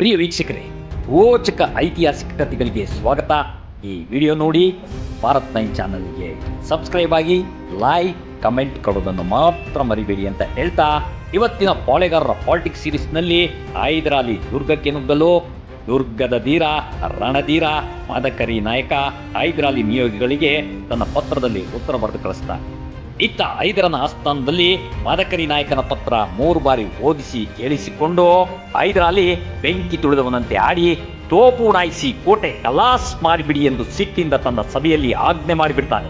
ಪ್ರಿಯ ವೀಕ್ಷಕರೇ, ರೋಚಕ ಐತಿಹಾಸಿಕ ಕಥೆಗಳಿಗೆ ಸ್ವಾಗತ. ಈ ವಿಡಿಯೋ ನೋಡಿ ಭಾರತ್ ನೈನ್ ಚಾನಲ್ಗೆ ಸಬ್ಸ್ಕ್ರೈಬ್ ಆಗಿ, ಲೈಕ್, ಕಮೆಂಟ್ ಕೊಡೋದನ್ನು ಮಾತ್ರ ಮರಿಬೇಡಿ ಅಂತ ಹೇಳ್ತಾ, ಇವತ್ತಿನ ಪಾಳೆಗಾರರ ಪಾಲಿಟಿಕ್ಸ್ ಸೀರೀಸ್ನಲ್ಲಿ ಹೈದರಾಲಿ ದುರ್ಗಕ್ಕೆ ನುಗ್ಗಲು, ದುರ್ಗದ ಧೀರ, ರಣಧೀರ, ಮಾದಕರಿ ನಾಯಕ ಹೈದರಾಲಿ ನಿಯೋಗಿಗಳಿಗೆ ತನ್ನ ಪತ್ರದಲ್ಲಿ ಉತ್ತರ ಬರೆದು ಕಳಿಸ್ತಾನೆ ಇತ್ತ ಐದರನ ಆಸ್ಥಾನದಲ್ಲಿ ಮಾದಕರಿ ನಾಯಕನ ಪತ್ರ ಮೂರು ಬಾರಿ ಓದಿಸಿ ಕೇಳಿಸಿಕೊಂಡು ಐದರಲ್ಲಿ ಬೆಂಕಿ ತುಳಿದವನಂತೆ ಆಡಿ ತೋಪು ನಾಯಿಸಿ ಕೋಟೆ ಕಲಾಸ್ ಮಾಡಿಬಿಡಿ ಎಂದು ಸಿಟ್ಟಿಂದ ತನ್ನ ಸಭೆಯಲ್ಲಿ ಆಜ್ಞೆ ಮಾಡಿಬಿಡ್ತಾನೆ.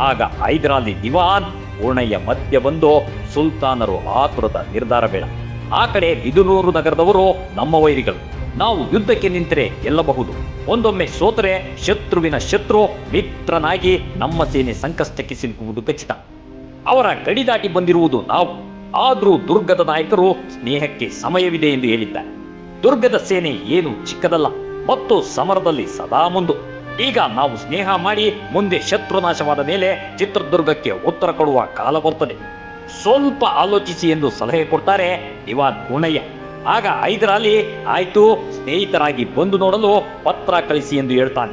ಆಗ ಐದರಲ್ಲಿ ದಿವಾನ್ ಪೂರ್ಣಯ್ಯ ಮಧ್ಯ ಬಂದು ಸುಲ್ತಾನರು ಆತುರದ ನಿರ್ಧಾರ ಬೇಡ. ಆ ಕಡೆ ಬಿದುನೂರು ನಗರದವರು ನಮ್ಮ ವೈರಿಗಳು. ನಾವು ಯುದ್ಧಕ್ಕೆ ನಿಂತರೆ ಗೆಲ್ಲಬಹುದು. ಒಂದೊಮ್ಮೆ ಸೋತರೆ ಶತ್ರುವಿನ ಶತ್ರು ಮಿತ್ರನಾಗಿ ನಮ್ಮ ಸೇನೆ ಸಂಕಷ್ಟಕ್ಕೆ ಸಿಲುಕುವುದು ಖಚಿತ ಅವರ ಗಡಿ ದಾಟಿ ಬಂದಿರುವುದು ನಾವು. ಆದರೂ ದುರ್ಗದ ನಾಯಕರು ಸ್ನೇಹಕ್ಕೆ ಸಮಯವಿದೆ ಎಂದು ಹೇಳಿದ್ದಾರೆ. ದುರ್ಗದ ಸೇನೆ ಏನು ಚಿಕ್ಕದಲ್ಲ, ಮತ್ತು ಸಮರದಲ್ಲಿ ಸದಾ ಮುಂದು. ಈಗ ನಾವು ಸ್ನೇಹ ಮಾಡಿ ಮುಂದೆ ಶತ್ರುನಾಶವಾದ ಮೇಲೆ ಚಿತ್ರದುರ್ಗಕ್ಕೆ ಉತ್ತರ ಕೊಡುವ ಕಾಲ ಬರ್ತದೆ ಸ್ವಲ್ಪ ಆಲೋಚಿಸಿ ಎಂದು ಸಲಹೆ ಕೊಡ್ತಾರೆ ದಿವಾನ್ ಗುಣಯ್ಯ ಆಗ ಐದರಲ್ಲಿ ಆಯ್ತು, ಸ್ನೇಹಿತರಾಗಿ ಬಂದು ನೋಡಲು ಪತ್ರ ಕಳಿಸಿ ಎಂದು ಹೇಳ್ತಾನೆ.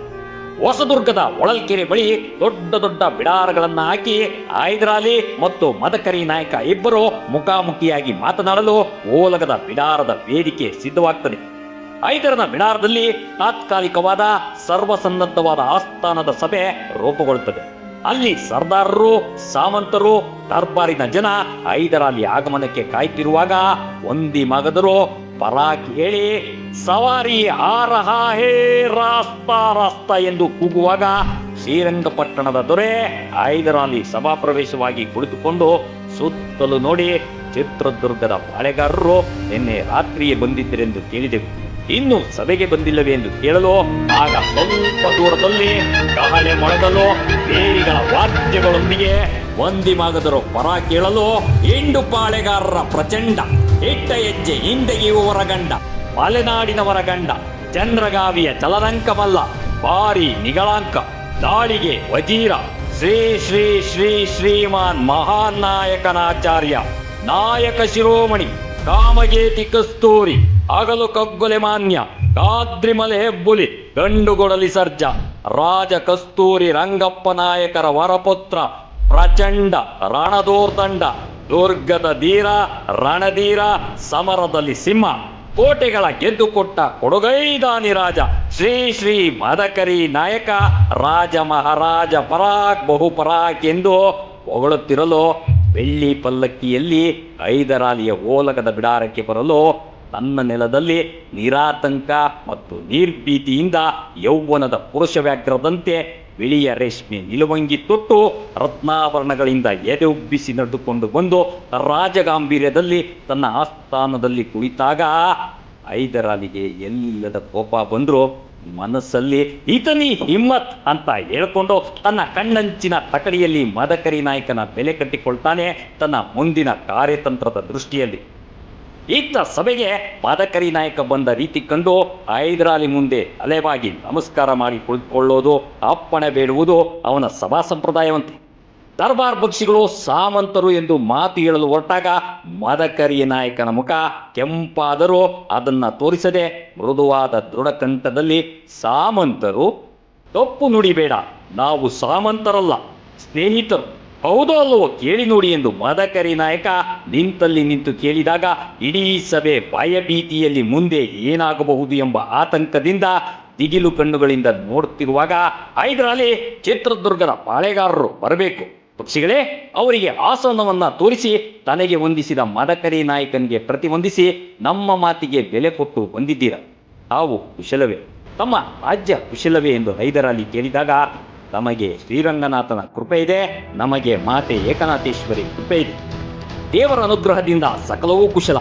ಹೊಸದುರ್ಗದ ಒಳಲ್ಕೆರೆ ಬಳಿ ದೊಡ್ಡ ದೊಡ್ಡ ಬಿಡಾರಗಳನ್ನು ಹಾಕಿ ಹೈದರಾಲಿ ಮತ್ತು ಮದಕರಿ ನಾಯಕ ಇಬ್ಬರು ಮುಖಾಮುಖಿಯಾಗಿ ಮಾತನಾಡಲು ಓಲಗದ ಬಿಡಾರದ ವೇದಿಕೆ ಸಿದ್ಧವಾಗ್ತದೆ. ಐದರನ ಬಿಡಾರದಲ್ಲಿ ತಾತ್ಕಾಲಿಕವಾದ ಸರ್ವಸನ್ನದ್ಧವಾದ ಆಸ್ಥಾನದ ಸಭೆ ರೂಪುಗೊಳ್ಳುತ್ತದೆ. ಅಲ್ಲಿ ಸರ್ದಾರರು, ಸಾಮಂತರು, ದರ್ಬಾರಿನ ಜನ ಐದರಲ್ಲಿ ಆಗಮನಕ್ಕೆ ಕಾಯ್ತಿರುವಾಗ ಒಂದಿ ಮಗದರು ಪರಾಕ್ ಕೇಳಿ ಸವಾರಿ ಆರಹ ಹೇ ರಾಸ್ತ ರಾಸ್ತ ಎಂದು ಕೂಗುವಾಗ ಶ್ರೀರಂಗಪಟ್ಟಣದ ದೊರೆ ಐದರಲ್ಲಿ ಸಭಾಪ್ರವೇಶವಾಗಿ ಕುಳಿತುಕೊಂಡು ಸುತ್ತಲೂ ನೋಡಿ ಚಿತ್ರದುರ್ಗದ ಬಾಳೆಗಾರರು ನಿನ್ನೆ ರಾತ್ರಿಯೇ ಬಂದಿದ್ದರೆಂದು ಕೇಳಿದೆವು. ಇನ್ನು ಸಭೆಗೆ ಬಂದಿಲ್ಲವೇ ಎಂದು ಕೇಳಲು? ಆಗ ಸ್ವಲ್ಪ ದೂರದಲ್ಲಿ ಕಹಳೆ ಮೊಳಗಲು ಬೇರಿಗಳ ವಾದ್ಯಗಳೊಂದಿಗೆ ಒಂದಿಮಾಗದರು ಪರ ಕೇಳಲು ಎಂಡು ಪಾಳೆಗಾರರ ಪ್ರಚಂಡ ಇಟ್ಟ ಹೆಜ್ಜೆ ಹಿಂದೆಗೆಯುವವರ ಗಂಡ. ಮಲೆನಾಡಿನವರ ಗಂಡ ಚಂದ್ರಗಾವಿಯ ಚಲರಂಕಮಲ್ಲ ಭಾರಿ ನಿಗಳಾಂಕ ದಾಳಿಗೆ ವಜೀರ. ಶ್ರೀ ಶ್ರೀ ಶ್ರೀ ಶ್ರೀಮಾನ್ ಮಹಾನ್ ನಾಯಕನಾಚಾರ್ಯ ನಾಯಕ ಶಿರೋಮಣಿ ಕಾಮಗೇತಿ ಕಸ್ತೂರಿ. ಹಗಲು ಕಗ್ಗೊಲೆ ಮಾನ್ಯ. ಕಾದ್ರಿಮಲೆ ಹೆಬ್ಬುಲಿ ಗಂಡುಗೊಡಲಿ ಸರ್ಜ. ರಾಜ ಕಸ್ತೂರಿ ರಂಗಪ್ಪ ನಾಯಕರ ವರಪುತ್ರ, ಪ್ರಚಂಡ ರಣದೋರ್ದಂಡ ದುರ್ಗದ ಧೀರ, ರಣಧೀರ, ಸಮರದಲ್ಲಿ ಸಿಂಹ. ಕೋಟೆಗಳ ಗೆದ್ದುಕೊಟ್ಟ ಕೊಡುಗೈದಾನಿ ರಾಜ. ಶ್ರೀ ಶ್ರೀ ಮದಕರಿ ನಾಯಕ, ರಾಜ ಮಹಾರಾಜ ಪರಾಕ್ ಬಹುಪರಾಕ್ ಎಂದು ಹೊಗಳುತ್ತಿರಲು, ಬೆಳ್ಳಿ ಪಲ್ಲಕ್ಕಿಯಲ್ಲಿ ಐದರಾಲಿಯ ಓಲಗದ ಬಿಡಾರಕ್ಕೆ ಬರಲು ತನ್ನ ನೆಲದಲ್ಲಿ ನಿರಾತಂಕ ಮತ್ತು ನಿರ್ಭೀತಿಯಿಂದ ಯೌವನದ ಪುರುಷ ವ್ಯಾಘ್ರದಂತೆ ಬಿಳಿಯ ರೇಷ್ಮೆ ನಿಲುವಂಗಿ ತೊಟ್ಟು ರತ್ನಾಭರಣಗಳಿಂದ ಎದೆ ಉಬ್ಬಿಸಿ ನಡೆದುಕೊಂಡು ಬಂದು ರಾಜಗಾಂಭೀರ್ಯದಲ್ಲಿ ತನ್ನ ಆಸ್ಥಾನದಲ್ಲಿ ಕುಳಿತಾಗ ಐದರಾಲಿಗೆ ಎಲ್ಲದ ಕೋಪ ಬಂದರೂ ಮನಸ್ಸಲ್ಲಿ, ಈತನಿ ಹಿಮ್ಮತ್ ಅಂತ ಹೇಳ್ಕೊಂಡು ತನ್ನ ಕಣ್ಣಂಚಿನ ತಕಡಿಯಲ್ಲಿ ಮದಕರಿ ನಾಯಕನ ಬೆಲೆ ಕಟ್ಟಿಕೊಳ್ತಾನೆ ತನ್ನ ಮುಂದಿನ ಕಾರ್ಯತಂತ್ರದ ದೃಷ್ಟಿಯಲ್ಲಿ. ಇತ್ತ ಸಭೆಗೆ ಮದಕರಿ ನಾಯಕ ಬಂದ ರೀತಿ ಕಂಡು ಹೈದರಾಲಿ ಮುಂದೆ ಅಲೆವಾಗಿ ನಮಸ್ಕಾರ ಮಾಡಿ ಕುಳಿತುಕೊಳ್ಳೋದು, ಅಪ್ಪಣೆ ಬೇಡುವುದು ಅವನ ಸಭಾ ಸಂಪ್ರದಾಯವಂತೆ. ದರ್ಬಾರ್ ಪಕ್ಷಿಗಳು ಸಾಮಂತರು ಎಂದು ಮಾತು ಹೇಳಲು ಹೊರಟಾಗ ಮದಕರಿ ನಾಯಕನ ಮುಖ ಕೆಂಪಾದರೂ ಅದನ್ನ ತೋರಿಸದೆ ಮೃದುವಾದ ದೃಢಕಂಠದಲ್ಲಿ ಸಾಮಂತರು, ತಪ್ಪು ನುಡಿಬೇಡ ನಾವು ಸಾಮಂತರಲ್ಲ, ಸ್ನೇಹಿತರು. ಹೌದೋ ಅಲ್ಲವೋ ಕೇಳಿ ನೋಡಿ ಎಂದು ಮದಕರಿ ನಾಯಕ ನಿಂತಲ್ಲಿ ನಿಂತು ಕೇಳಿದಾಗ, ಇಡೀ ಸಭೆ ಭಯಭೀತಿಯಲ್ಲಿ ಮುಂದೆ ಏನಾಗಬಹುದು ಎಂಬ ಆತಂಕದಿಂದ ದಿಗಿಲು ಕಣ್ಣುಗಳಿಂದ ನೋಡುತ್ತಿರುವಾಗ ಐದರಲ್ಲಿ ಚಿತ್ರದುರ್ಗದ ಪಾಳೆಗಾರರು ಬರಬೇಕು. ಪಕ್ಷಿಗಳೇ, ಅವರಿಗೆ ಆಸನವನ್ನ ತೋರಿಸಿ, ತನಗೆ ಹೊಂದಿಸಿದ ಮದಕರಿ ನಾಯಕನಿಗೆ ಪ್ರತಿವಂದಿಸಿ ನಮ್ಮ ಮಾತಿಗೆ ಬೆಲೆ ಕೊಟ್ಟು ಬಂದಿದ್ದೀರ. ತಾವು ಕುಶಲವೇ. ತಮ್ಮ ರಾಜ್ಯ ಕುಶಲವೇ ಎಂದು ಹೈದರಾಲಿ ಕೇಳಿದಾಗ ತಮಗೆ ಶ್ರೀರಂಗನಾಥನ ಕೃಪೆ ಇದೆ, ನಮಗೆ ಮಾತೆ ಏಕನಾಥೇಶ್ವರಿ ಕೃಪೆ ಇದೆ. ದೇವರ ಅನುಗ್ರಹದಿಂದ ಸಕಲವೂ ಕುಶಲ.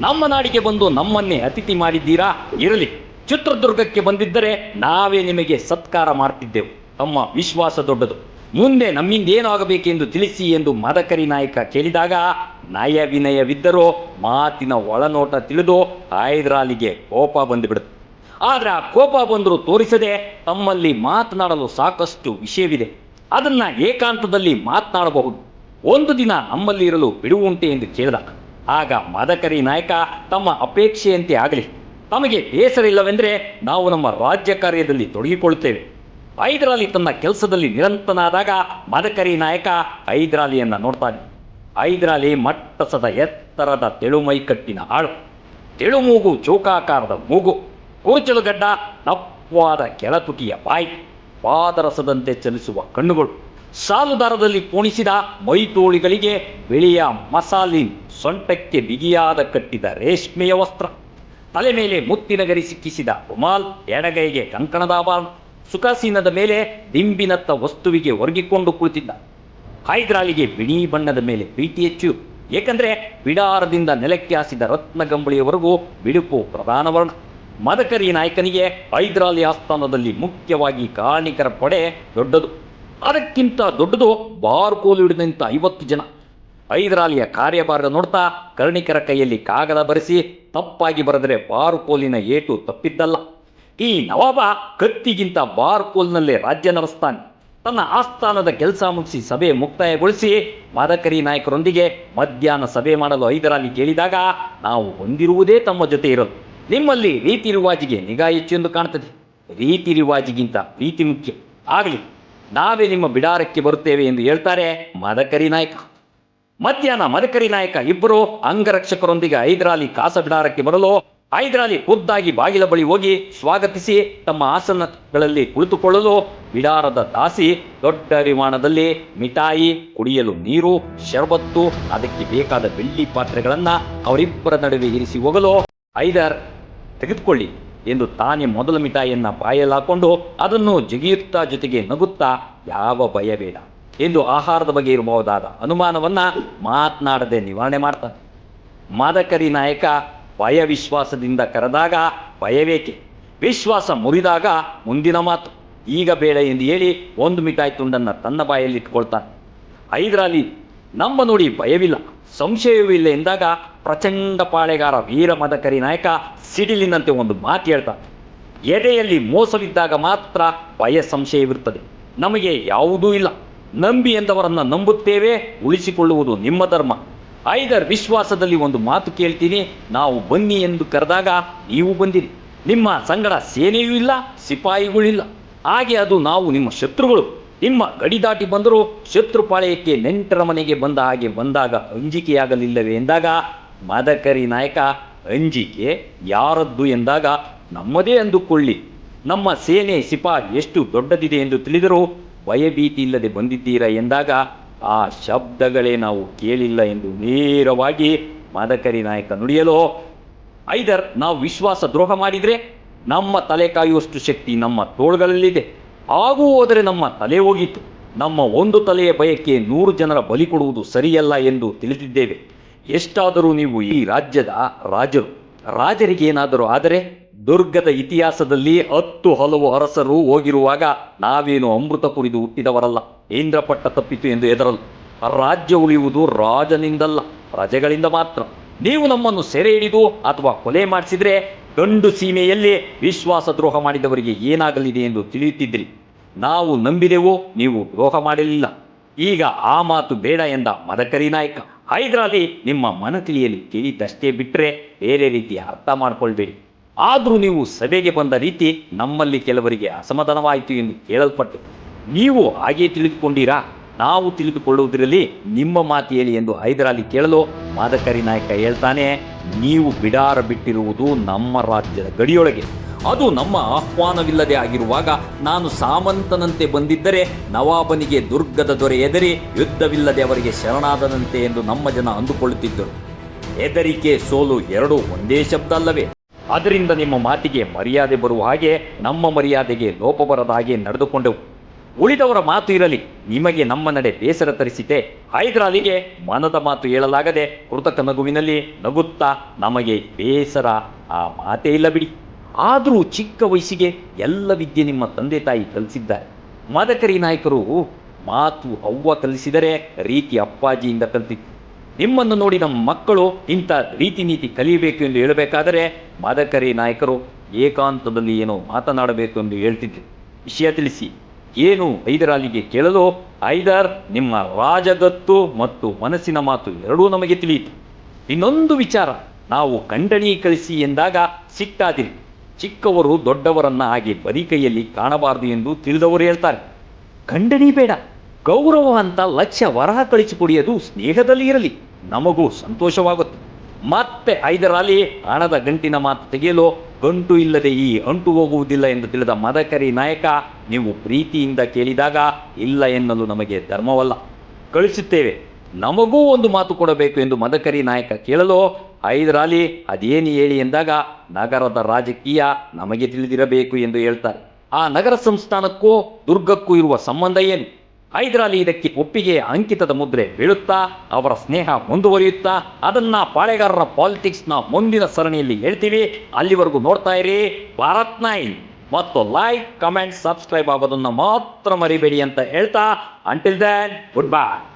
ನಮ್ಮ ನಾಡಿಗೆ ಬಂದು ನಮ್ಮನ್ನೇ ಅತಿಥಿ ಮಾಡಿದ್ದೀರಾ? ಇರಲಿ. ಚಿತ್ರದುರ್ಗಕ್ಕೆ ಬಂದಿದ್ದರೆ ನಾವೇ ನಿಮಗೆ ಸತ್ಕಾರ ಮಾಡ್ತಿದ್ದೆವು. ತಮ್ಮ ವಿಶ್ವಾಸ ದೊಡ್ಡದು. ಮುಂದೆ ನಮ್ಮಿಂದ ಏನಾಗಬೇಕೆಂದು ತಿಳಿಸಿ ಎಂದು ಮದಕರಿ ನಾಯಕ ಕೇಳಿದಾಗ ನಯ ವಿನಯವಿದ್ದರೂ ಮಾತಿನ ಒಳನೋಟ ತಿಳಿದು ಹೈದ್ರಾಲಿಗೆ ಕೋಪ ಬಂದುಬಿಡುತ್ತೆ. ಆದರೆ ಆ ಕೋಪ ಬಂದರೂ ತೋರಿಸದೆ ತಮ್ಮಲ್ಲಿ ಮಾತನಾಡಲು ಸಾಕಷ್ಟು ವಿಷಯವಿದೆ. ಅದನ್ನು ಏಕಾಂತದಲ್ಲಿ ಮಾತನಾಡಬಹುದು. ಒಂದು ದಿನ ನಮ್ಮಲ್ಲಿ ಇರಲು ಬಿಡುವುಂಟೆ ಎಂದು ಕೇಳಿದ ಆಗ ಮದಕರಿ ನಾಯಕ ತಮ್ಮ ಅಪೇಕ್ಷೆಯಂತೆ ಆಗಲಿ. ತಮಗೆ ಬೇಸರ ಇಲ್ಲವೆಂದರೆ ನಾವು ನಮ್ಮ ರಾಜ್ಯ ಕಾರ್ಯದಲ್ಲಿ ತೊಡಗಿಕೊಳ್ಳುತ್ತೇವೆ. ಹೈದರಾಲಿ ತನ್ನ ಕೆಲಸದಲ್ಲಿ ನಿರಂತನಾದಾಗ ಮದಕರಿ ನಾಯಕ ಹೈದರಾಲಿಯನ್ನು ನೋಡ್ತಾನೆ. ಹೈದರಾಲಿ ಮಟ್ಟಸದ ಎತ್ತರದ ತೆಳುಮೈಕಟ್ಟಿನ ಆಳು. ತೆಳುಮೂಗು ಚೌಕಾಕಾರದ ಮೂಗು. ಕೂಚಲುಗಡ್ಡ ನಪ್ಪಾದ ಕೆಳತುಟಿಯ ಬಾಯಿ, ಪಾದರಸದಂತೆ ಚಲಿಸುವ ಕಣ್ಣುಗಳು. ಸಾಲುದಾರದಲ್ಲಿ ಕೋಣಿಸಿದ ಮೈತೋಳಿಗಳಿಗೆ ಬಿಳಿಯ ಮಸಾಲಿನ್ ಸೊಂಟಕ್ಕೆ ಬಿಗಿಯಾದ ಕಟ್ಟಿದ ರೇಷ್ಮೆಯ ವಸ್ತ್ರ. ತಲೆ ಮೇಲೆ ಮುತ್ತಿನ ಗರಿ ಸಿಕ್ಕಿಸಿದ ರುಮಾಲ್, ಎಡಗೈಗೆ ಕಂಕಣದ ಆಭರಣ. ಸುಖಾಸೀನದ ಮೇಲೆ ದಿಂಬಿನತ್ತ ವಸ್ತುವಿಗೆ ಒರಗಿಕೊಂಡು ಕುಳಿತಿದ್ದ. ಹೈದ್ರಾಲಿಗೆ ಬಿಳಿ ಬಣ್ಣದ ಮೇಲೆ ಪ್ರೀತಿ ಹೆಚ್ಚು. ಏಕೆಂದರೆ ಬಿಡಾರದಿಂದ ನೆಲಕ್ಕೆ ಹಾಸಿದ ರತ್ನಗಂಬಳಿಯವರೆಗೂ ಬಿಳುಪು ಪ್ರಧಾನ ವರ್ಣ. ಮದಕರಿ ನಾಯಕನಿಗೆ ಹೈದ್ರಾಲಿ ಆಸ್ಥಾನದಲ್ಲಿ ಮುಖ್ಯವಾಗಿ ಕಾಣಿಕರ ಪಡೆ ದೊಡ್ಡದು. ಅದಕ್ಕಿಂತ ದೊಡ್ಡದು ಬಾರ್ಕೋಲು ಹಿಡಿದಂಥ ಐವತ್ತು ಜನ. ಹೈದ್ರಾಲಿಯ ಕಾರ್ಯಭಾರ ನೋಡ್ತಾ ಕರ್ಣಿಕರ ಕೈಯಲ್ಲಿ ಕಾಗದ ಬರೆಸಿ ತಪ್ಪಾಗಿ ಬರೆದರೆ ಬಾರ್ಕೋಲಿನ ಏಟು ತಪ್ಪಿದ್ದಲ್ಲ. ಈ ನವಾಬ ಕತ್ತಿಗಿಂತ ಬಾರ್ಕೋಲ್ನಲ್ಲೇ ರಾಜ್ಯ ನಡೆಸ್ತಾನೆ ತನ್ನ ಆಸ್ಥಾನದ ಕೆಲಸ ಮುಗಿಸಿ ಸಭೆ ಮುಕ್ತಾಯಗೊಳಿಸಿ ಮದಕರಿ ನಾಯಕರೊಂದಿಗೆ ಮಧ್ಯಾಹ್ನ ಸಭೆ ಮಾಡಲು ಹೈದರಾಲಿ ಕೇಳಿದಾಗ ನಾವು ಹೊಂದಿರುವುದೇ ತಮ್ಮ ಜೊತೆ ಇರೋದು. ನಿಮ್ಮಲ್ಲಿ ರೀತಿ ರಿವಾಜಿಗೆ ನಿಗಾ ಹೆಚ್ಚು ಎಂದು ಕಾಣ್ತದೆ. ರೀತಿ ರಿವಾಜಿಗಿಂತ ಪ್ರೀತಿ ಮುಖ್ಯ. ಆಗಲಿ, ನಾವೇ ನಿಮ್ಮ ಬಿಡಾರಕ್ಕೆ ಬರುತ್ತೇವೆ ಎಂದು ಹೇಳ್ತಾರೆ ಮದಕರಿ ನಾಯಕ. ಮಧ್ಯಾಹ್ನ ಮದಕರಿ ನಾಯಕ ಇಬ್ಬರು ಅಂಗರಕ್ಷಕರೊಂದಿಗೆ ಹೈದರಾಲಿ ಕಾಸ ಬಿಡಾರಕ್ಕೆ ಬರಲು ಹೈದರಾಲಿ ಖುದ್ದಾಗಿ ಬಾಗಿಲ ಬಳಿ ಹೋಗಿ ಸ್ವಾಗತಿಸಿ ತಮ್ಮ ಆಸನಗಳಲ್ಲಿ ಕುಳಿತುಕೊಳ್ಳಲು ಬಿಡಾರದ ದಾಸಿ ದೊಡ್ಡ ಪರಿಮಾಣದಲ್ಲಿ ಮಿಠಾಯಿ, ಕುಡಿಯಲು ನೀರು, ಶರಬತ್ತು, ಅದಕ್ಕೆ ಬೇಕಾದ ಬೆಳ್ಳಿ ಪಾತ್ರೆಗಳನ್ನು ಅವರಿಬ್ಬರ ನಡುವೆ ಇರಿಸಿ ಹೋಗಲು ಹೈದರ್ ತೆಗೆದುಕೊಳ್ಳಿ ಎಂದು ತಾನೇ ಮೊದಲ ಮಿಠಾಯಿಯನ್ನು ಬಾಯಲ್ಲಾಕೊಂಡು ಅದನ್ನು ಜಿಗಿಯುತ್ತಾ ಜೊತೆಗೆ ನಗುತ್ತಾ, ಯಾವ ಭಯ ಬೇಡ ಎಂದು ಆಹಾರದ ಬಗ್ಗೆ ಇರಬಹುದಾದ ಅನುಮಾನವನ್ನು ಮಾತನಾಡದೆ ನಿವಾರಣೆ ಮಾಡ್ತಾನೆ. ಮಾದಕರಿ ನಾಯಕ ಭಯ ವಿಶ್ವಾಸದಿಂದ ಕರೆದಾಗ ಭಯವೇಕೆ? ವಿಶ್ವಾಸ ಮುರಿದಾಗ ಮುಂದಿನ ಮಾತು. ಈಗ ಬೇಡ ಎಂದು ಹೇಳಿ ಒಂದು ಮಿಠಾಯಿ ತುಂಡನ್ನು ತನ್ನ ಬಾಯಲ್ಲಿ ಇಟ್ಕೊಳ್ತಾನೆ. ಹೈದರಾಲಿ ನಮ್ಮ ನೋಡಿ ಭಯವಿಲ್ಲ ಸಂಶಯವೂ ಇಲ್ಲ ಎಂದಾಗ ಪ್ರಚಂಡ ಪಾಳೆಗಾರ ವೀರ ಮದಕರಿ ನಾಯಕ ಸಿಡಿಲಿನಂತೆ ಒಂದು ಮಾತು ಹೇಳ್ತಾನೆ. ಎದೆಯಲ್ಲಿ ಮೋಸವಿದ್ದಾಗ ಮಾತ್ರ ಭಯ ಸಂಶಯವಿರುತ್ತದೆ. ನಮಗೆ ಯಾವುದೂ ಇಲ್ಲ. ನಂಬಿ ಎಂದವರನ್ನು ನಂಬುತ್ತೇವೆ, ಉಳಿಸಿಕೊಳ್ಳುವುದು ನಿಮ್ಮ ಧರ್ಮ. ಐದರ್ ವಿಶ್ವಾಸದಲ್ಲಿ ಒಂದು ಮಾತು ಕೇಳ್ತೀನಿ, ನಾವು ಬನ್ನಿ ಎಂದು ಕರೆದಾಗ ನೀವು ಬಂದಿರಿ. ನಿಮ್ಮ ಸಂಗಡ ಸೇನೆಯೂ ಇಲ್ಲ ಸಿಪಾಯಿಗಳಿಲ್ಲ ಹಾಗೆ ಅದು ನಾವು ನಿಮ್ಮ ಶತ್ರುಗಳು. ನಿಮ್ಮ ಗಡಿ ದಾಟಿ ಬಂದರೂ ಶತ್ರು ಪಾಳೆಯಕ್ಕೆ ನೆಂಟರ ಮನೆಗೆ ಬಂದ ಹಾಗೆ ಬಂದಾಗ ಅಂಜಿಕೆಯಾಗಲಿಲ್ಲವೇ ಎಂದಾಗ, ಮಾದಕರಿ ನಾಯಕ, ಅಂಜಿಕೆ ಯಾರದ್ದು ಎಂದಾಗ, ನಮ್ಮದೇ ಅಂದುಕೊಳ್ಳಿ. ನಮ್ಮ ಸೇನೆ ಸಿಪಾಯಿ ಎಷ್ಟು ದೊಡ್ಡದಿದೆ ಎಂದು ತಿಳಿದರೂ ಭಯಭೀತಿ ಇಲ್ಲದೆ ಬಂದಿದ್ದೀರಾ ಎಂದಾಗ, ಆ ಶಬ್ದಗಳೇ ನಾವು ಕೇಳಿಲ್ಲ ಎಂದು ನೇರವಾಗಿ ಮಾದಕರಿ ನಾಯಕ ನುಡಿಯಲು ಐದರ್ ನಾವು ವಿಶ್ವಾಸ ದ್ರೋಹ ಮಾಡಿದರೆ ನಮ್ಮ ತಲೆ ಕಾಯುವಷ್ಟು ಶಕ್ತಿ ನಮ್ಮ ತೋಳುಗಳಲ್ಲಿದೆ. ಹಾಗೂ ಹೋದರೆ ನಮ್ಮ ತಲೆ ಹೋಗಿತ್ತು. ನಮ್ಮ ಒಂದು ತಲೆಯ ಭಯಕ್ಕೆ ನೂರು ಜನರ ಬಲಿ ಕೊಡುವುದು ಸರಿಯಲ್ಲ ಎಂದು ತಿಳಿದಿದ್ದೇವೆ. ಎಷ್ಟಾದರೂ ನೀವು ಈ ರಾಜ್ಯದ ರಾಜರು. ರಾಜರಿಗೆ ಏನಾದರೂ ಆದರೆ ದುರ್ಗದ ಇತಿಹಾಸದಲ್ಲಿ ಹತ್ತು ಹಲವು ಅರಸರು ಹೋಗಿರುವಾಗ ನಾವೇನು ಅಮೃತ ಕುರಿದು ಹುಟ್ಟಿದವರಲ್ಲ. ಇಂದ್ರಪಟ್ಟ ತಪ್ಪಿತು ಎಂದು ಎದರಲು ರಾಜ್ಯ ಉಳಿಯುವುದು ರಾಜನಿಂದಲ್ಲ, ಪ್ರಜೆಗಳಿಂದ ಮಾತ್ರ. ನೀವು ನಮ್ಮನ್ನು ಸೆರೆ ಹಿಡಿದು ಅಥವಾ ಕೊಲೆ ಮಾಡಿಸಿದ್ರೆ ಗಂಡು ಸೀಮೆಯಲ್ಲಿ ವಿಶ್ವಾಸ ದ್ರೋಹ ಮಾಡಿದವರಿಗೆ ಏನಾಗಲಿದೆ ಎಂದು ತಿಳಿಯುತ್ತಿದ್ದಿರಿ. ನಾವು ನಂಬಿದೆವು ನೀವು ದ್ರೋಹ ಮಾಡಲಿಲ್ಲ. ಈಗ ಆ ಮಾತು ಬೇಡ ಎಂದ ಮದಕರಿ ನಾಯಕ. ಹೈದರಾಲಿ ನಿಮ್ಮ ಮನ ತಿಳಿಯಲು ಕೇಳಿದ್ದಷ್ಟೇ ಬಿಟ್ಟರೆ ಬೇರೆ ರೀತಿ ಅರ್ಥ ಮಾಡಿಕೊಳ್ಬೇಡಿ. ಆದರೂ ನೀವು ಸಭೆಗೆ ಬಂದ ರೀತಿ ನಮ್ಮಲ್ಲಿ ಕೆಲವರಿಗೆ ಅಸಮಾಧಾನವಾಯಿತು ಎಂದು ಕೇಳಲ್ಪಟ್ಟು. ನೀವು ಹಾಗೆ ತಿಳಿದುಕೊಂಡೀರಾ? ನಾವು ತಿಳಿದುಕೊಳ್ಳುವುದರಲ್ಲಿ ನಿಮ್ಮ ಮಾತು ಹೇಳಿ ಎಂದು ಹೈದರಾಲಿ ಕೇಳಲು ಮಾದಕರಿ ನಾಯಕ ಹೇಳ್ತಾನೆ, ನೀವು ಬಿಡಾರ ಬಿಟ್ಟಿರುವುದು ನಮ್ಮ ರಾಜ್ಯದ ಗಡಿಯೊಳಗೆ. ಅದು ನಮ್ಮ ಆಹ್ವಾನವಿಲ್ಲದೆ ಆಗಿರುವಾಗ ನಾನು ಸಾಮಂತನಂತೆ ಬಂದಿದ್ದರೆ ನವಾಬನಿಗೆ ದುರ್ಗದ ದೊರೆ ಎದರಿ ಯುದ್ಧವಿಲ್ಲದೆ ಅವರಿಗೆ ಶರಣಾದನಂತೆ ಎಂದು ನಮ್ಮ ಜನ ಅಂದುಕೊಳ್ಳುತ್ತಿದ್ದರು. ಹೆದರಿಕೆ ಸೋಲು ಎರಡೂ ಒಂದೇ ಶಬ್ದ ಅಲ್ಲವೇ? ಅದರಿಂದ ನಿಮ್ಮ ಮಾತಿಗೆ ಮರ್ಯಾದೆ ಬರುವ ಹಾಗೆ ನಮ್ಮ ಮರ್ಯಾದೆಗೆ ಲೋಪ ಬರದ ಹಾಗೆ ನಡೆದುಕೊಂಡೆವು. ಉಳಿದವರ ಮಾತು ಇರಲಿ. ನಿಮಗೆ ನಮ್ಮ ನಡೆ ಬೇಸರ ತರಿಸಿತೆ. ಹೈದರಾಲಿಗೆ ಮನದ ಮಾತು ಹೇಳಲಾಗದೆ ಕೃತಕ ನಗುವಿನಲ್ಲಿ ನಗುತ್ತಾ ನಮಗೆ ಬೇಸರ ಆ ಮಾತೇ ಇಲ್ಲ ಬಿಡಿ. ಆದರೂ ಚಿಕ್ಕ ವಯಸ್ಸಿಗೆ ಎಲ್ಲ ವಿದ್ಯೆ ನಿಮ್ಮ ತಂದೆ ತಾಯಿ ಕಲಿಸಿದ್ದಾರೆ. ಮದಕರಿ ನಾಯಕರು ಮಾತು ಅವ್ವ ಕಲಿಸಿದರೆ ರೀತಿ ಅಪ್ಪಾಜಿಯಿಂದ ಕಲಿತಿತ್ತು. ನಿಮ್ಮನ್ನು ನೋಡಿ ನಮ್ಮ ಮಕ್ಕಳು ಇಂಥ ರೀತಿ ನೀತಿ ಕಲಿಯಬೇಕು ಎಂದು ಹೇಳಬೇಕಾದರೆ ಮದಕರಿ ನಾಯಕರು ಏಕಾಂತದಲ್ಲಿ ಏನೋ ಮಾತನಾಡಬೇಕು ಎಂದು ಹೇಳ್ತಿದ್ರು. ವಿಷಯ ತಿಳಿಸಿ. ಏನು ಹೈದರಾಲಿಗೆ ಕೇಳಲು, ಹೈದರ್, ನಿಮ್ಮ ರಾಜಗತ್ತು ಮತ್ತು ಮನಸ್ಸಿನ ಮಾತು ಎರಡೂ ನಮಗೆ ತಿಳಿಯಿತು. ಇನ್ನೊಂದು ವಿಚಾರ, ನಾವು ಖಂಡನೀಕರಿಸಿ ಎಂದಾಗ ಸಿಕ್ತಾದಿರಿ. ಚಿಕ್ಕವರು ದೊಡ್ಡವರನ್ನ ಹಾಗೆ ಬರೀ ಕೈಯಲ್ಲಿ ಕಾಣಬಾರದು ಎಂದು ತಿಳಿದವರು ಹೇಳ್ತಾರೆ. ಖಂಡಣಿ ಬೇಡ, ಗೌರವ ಅಂತ ಲಕ್ಷ ವರಹ ಕಳಿಸಿಕೊಡಿಯದು ಸ್ನೇಹದಲ್ಲಿ ಇರಲಿ. ನಮಗೂ ಸಂತೋಷವಾಗುತ್ತೆ. ಮತ್ತೆ ಐದರಲ್ಲಿ ಹಣದ ಗಂಟಿನ ಮಾತು ತೆಗೆಯಲು ಗಂಟು ಇಲ್ಲದೆ ಈ ಅಂಟು ಹೋಗುವುದಿಲ್ಲ ಎಂದು ತಿಳಿದ ಮದಕರಿ ನಾಯಕ, ನೀವು ಪ್ರೀತಿಯಿಂದ ಕೇಳಿದಾಗ ಇಲ್ಲ ಎನ್ನಲು ನಮಗೆ ಧರ್ಮವಲ್ಲ. ಕಳಿಸುತ್ತೇವೆ. ನಮಗೂ ಒಂದು ಮಾತು ಕೊಡಬೇಕು ಎಂದು ಮದಕರಿ ನಾಯಕ ಕೇಳಲು ಹೈದರಾಲಿ ಅದೇನು ಹೇಳಿ ಎಂದಾಗ, ನಗರದ ರಾಜಕೀಯ ನಮಗೆ ತಿಳಿದಿರಬೇಕು ಎಂದು ಹೇಳ್ತಾರೆ. ಆ ನಗರ ಸಂಸ್ಥಾನಕ್ಕೂ ದುರ್ಗಕ್ಕೂ ಇರುವ ಸಂಬಂಧ ಏನು? ಹೈದರಾಲಿ ಇದಕ್ಕೆ ಒಪ್ಪಿಗೆ ಅಂಕಿತದ ಮುದ್ರೆ ಬೀಳುತ್ತಾ, ಅವರ ಸ್ನೇಹ ಮುಂದುವರಿಯುತ್ತಾ, ಅದನ್ನ ಪಾಳೆಗಾರರ ಪಾಲಿಟಿಕ್ಸ್ನ ಮುಂದಿನ ಸರಣಿಯಲ್ಲಿ ಹೇಳ್ತೀವಿ. ಅಲ್ಲಿವರೆಗೂ ನೋಡ್ತಾ ಇರಿ. ಭಾರತ್ ನೈನ್ ಮತ್ತು ಲೈಕ್ ಕಮೆಂಟ್ ಸಬ್ಸ್ಕ್ರೈಬ್ ಆಗೋದನ್ನು ಮಾತ್ರ ಮರಿಬೇಡಿ ಅಂತ ಹೇಳ್ತಾ ಅಂಟಿಲ್ ದನ್ ಗುಡ್ ಬೈ